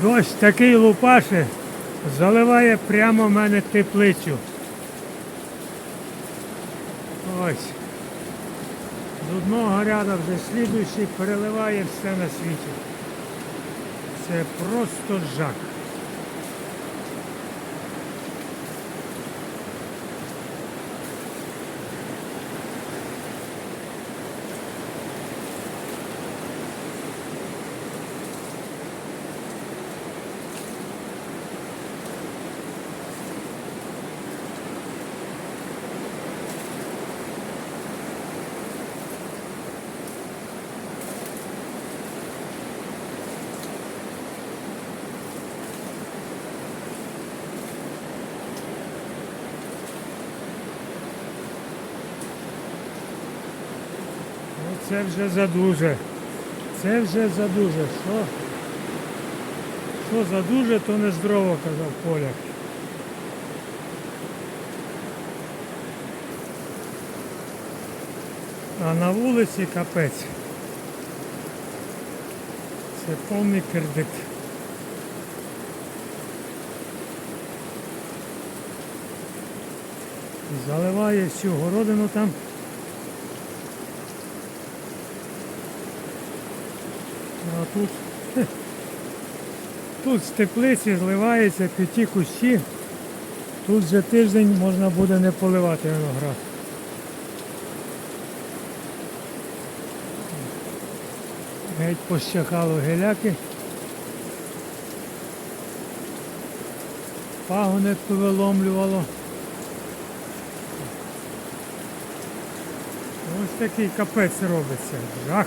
Дощ такий лупаше, заливає прямо в мене теплицю. Ось. З одного ряду вже слідуючий переливає все на світі. Це просто жах. Ну це вже задуже. Це вже задуже. Що? Що задуже, то не здорово, казав поляк. А на вулиці капець. Це повний кирдик. Заливає всю городину там. А тут, хе, тут з теплиці зливається п'яті кущі. Тут вже тиждень можна буде не поливати виноград. Геть пощакало геляки. Пагони повиломлювало. Ось такий капець робиться. Жах.